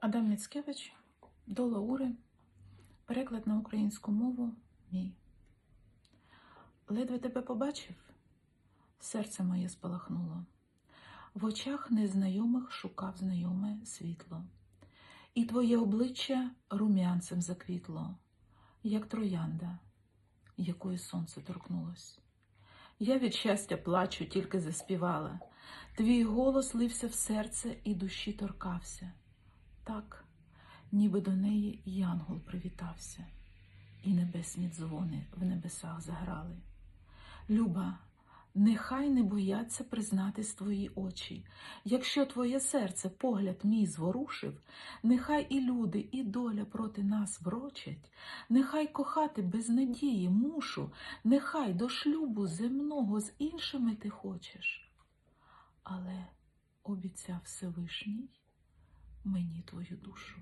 Адам Міцкевич, до Лаури, переклад на українську мову мій. Ледве тебе побачив, серце моє спалахнуло. В очах незнайомих шукав знайоме світло, і твоє обличчя рум'янцем заквітло, як троянда, якої сонце торкнулось. Я від щастя плачу, тільки заспівала. Твій голос лився в серце і душі торкався. Так, ніби до неї янгол привітався, і небесні дзвони в небесах заграли. Люба, нехай не бояться признатись твої очі. Якщо твоє серце погляд мій зворушив, нехай і люди, і доля проти нас врочать, нехай кохати без надії мушу, нехай до шлюбу земного з іншими ти хочеш. Але обіцяв Всевишній мені твою душу.